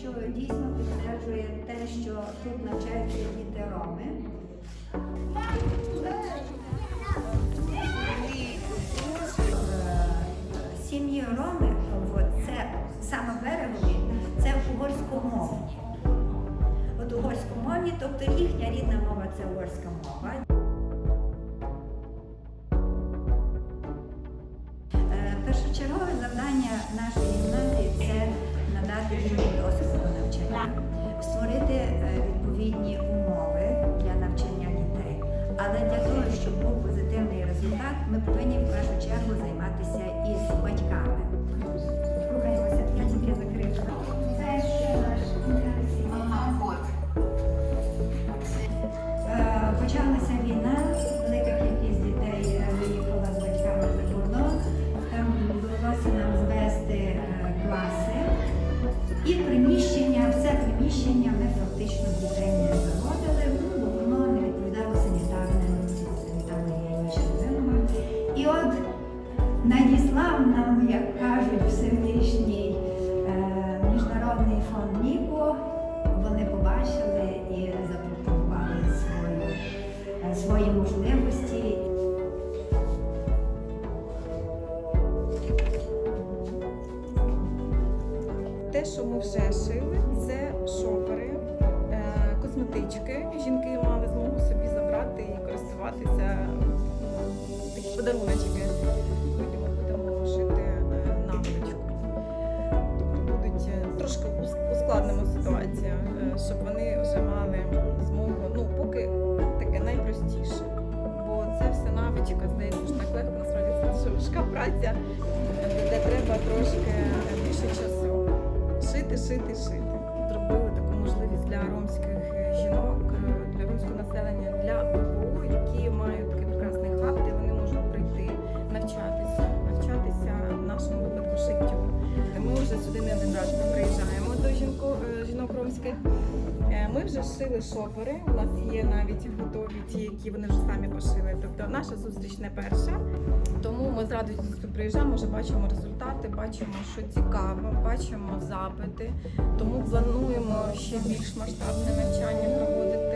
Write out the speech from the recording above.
що дійсно підтверджує те, що тут навчаються діти роми. Сім'ї роми, це саме берегові, це угорськомовні. От угорськомовні, тобто їхня рідна мова це угорська мова. Е, Першочергове завдання нашої гімназії вільний навчання, створити е, відповідні умови для навчання дітей. Але для того, щоб був позитивний результат, ми повинні в першу чергу займатися із батьками. Рухаємося, я тільки закрила. Це ще наш Е, Почалася І приміщення, все приміщення ми фактично дітей не заводили, ну, бо воно не відповідало санітарним санітарно-гігієнічним вимогам. І от надіслав нам, як кажуть, Всевишній е, міжнародний фонд Ніко. Вони побачили і запропонували свою, е, свої можливості. Те, що ми вже шили, це шопери, е, косметички. Жінки мали змогу собі забрати і користуватися м, такі подаруночки. Ми будемо шити е, наволочку. Тобто будуть е, трошки ускладнимо ситуацію, е, щоб вони вже мали змогу. Ну, поки таке найпростіше. Бо це вся навичка, здається, так легко, насправді це важка праця, е, де треба трошки шити, шити, шити. Зробили таку можливість для ромських е, жінок, е, для ромського населення, для ВПО, які мають такий прекрасний хаб, де вони можуть прийти навчатися, навчатися в нашому випадку шиттю. Ми вже сюди не один раз приїжджаємо до жінко, е, жінок ромських. Е, Ми вже шили шопери. У нас є навіть готові ті, які вони вже самі пошили. Тобто наша зустріч не перша. Тому з радістю приїжджаємо, вже бачимо результати, бачимо, що цікаво, бачимо запити. Тому плануємо ще більш масштабне навчання проводити